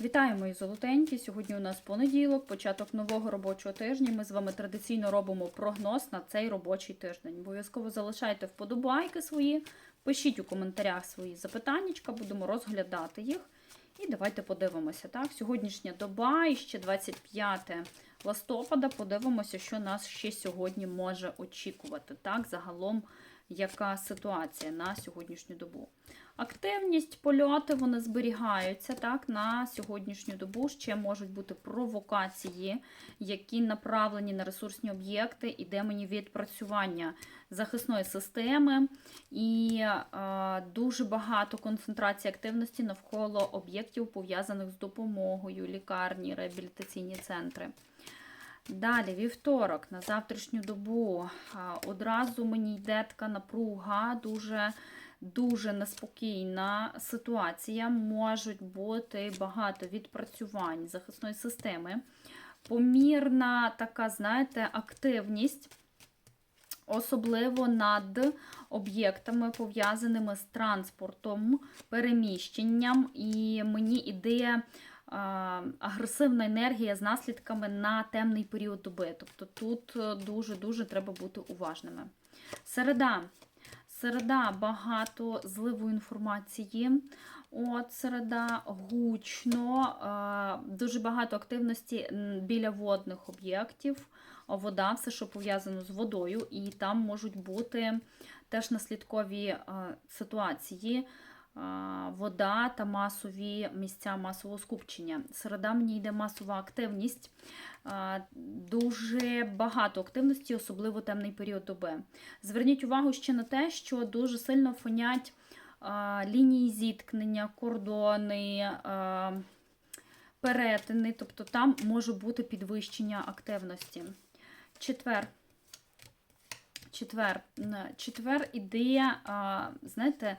Вітаю, мої золотенькі! Сьогодні у нас понеділок, початок нового робочого тижня. Ми з вами традиційно робимо прогноз на цей робочий тиждень. Обов'язково залишайте вподобайки свої, пишіть у коментарях свої запитання, будемо розглядати їх. І давайте подивимося. Так, Сьогоднішня доба і ще 25 листопада. Подивимося, що нас ще сьогодні може очікувати. Так, загалом, яка ситуація на сьогоднішню добу. Активність, польоти вони зберігаються так, на сьогоднішню добу. Ще можуть бути провокації, які направлені на ресурсні об'єкти, і де мені відпрацювання захисної системи, і е, дуже багато концентрації активності навколо об'єктів, пов'язаних з допомогою, лікарні, реабілітаційні центри. Далі, вівторок, на завтрашню добу, одразу мені йде така напруга, дуже дуже неспокійна ситуація. Можуть бути багато відпрацювань захисної системи. Помірна така, знаєте, активність. Особливо над об'єктами, пов'язаними з транспортом, переміщенням, і мені іде агресивна енергія з наслідками на темний період доби. Тобто тут дуже-дуже треба бути уважними. Середа. Середа багато зливу інформації. От середа гучно, дуже багато активності біля водних об'єктів. Вода, все, що пов'язано з водою, і там можуть бути теж наслідкові ситуації вода та масові місця масового скупчення. Середа мені йде масова активність, дуже багато активності, особливо темний період доби. Зверніть увагу ще на те, що дуже сильно фонять лінії зіткнення, кордони, перетини, тобто там може бути підвищення активності. Четвер. Четвер. Четвер іде, знаєте,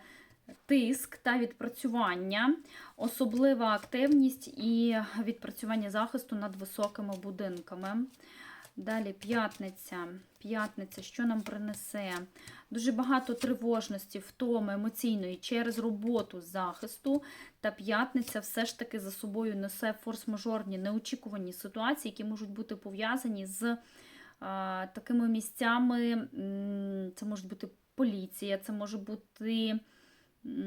тиск та відпрацювання, особлива активність і відпрацювання захисту над високими будинками. Далі п'ятниця. П'ятниця, що нам принесе? Дуже багато тривожності, втоми емоційної через роботу захисту. Та п'ятниця все ж таки за собою несе форс-мажорні, неочікувані ситуації, які можуть бути пов'язані з а, такими місцями. Це може бути поліція, це може бути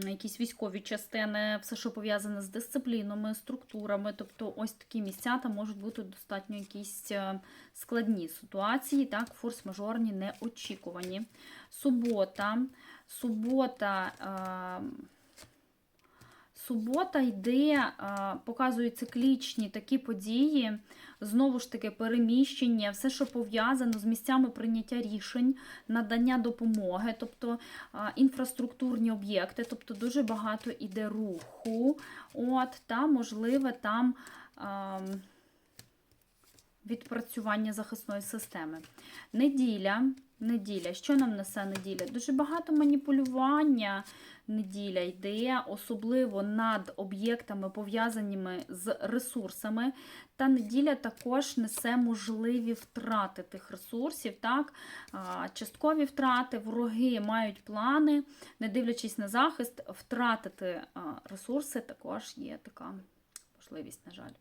якісь військові частини, все, що пов'язане з дисциплінами, структурами. Тобто, ось такі місця там можуть бути достатньо якісь е, складні ситуації, так, форс-мажорні, неочікувані. Субота. Субота. Е Субота йде, показує циклічні такі події, знову ж таки, переміщення, все, що пов'язано з місцями прийняття рішень, надання допомоги, тобто інфраструктурні об'єкти, тобто дуже багато іде руху. От, Та, можливе там відпрацювання захисної системи. Неділя. Неділя. Що нам несе неділя? Дуже багато маніпулювання неділя йде, особливо над об'єктами, пов'язаними з ресурсами. Та неділя також несе можливі втрати тих ресурсів. так? Часткові втрати, вороги мають плани, не дивлячись на захист, втратити ресурси також є така можливість, на жаль.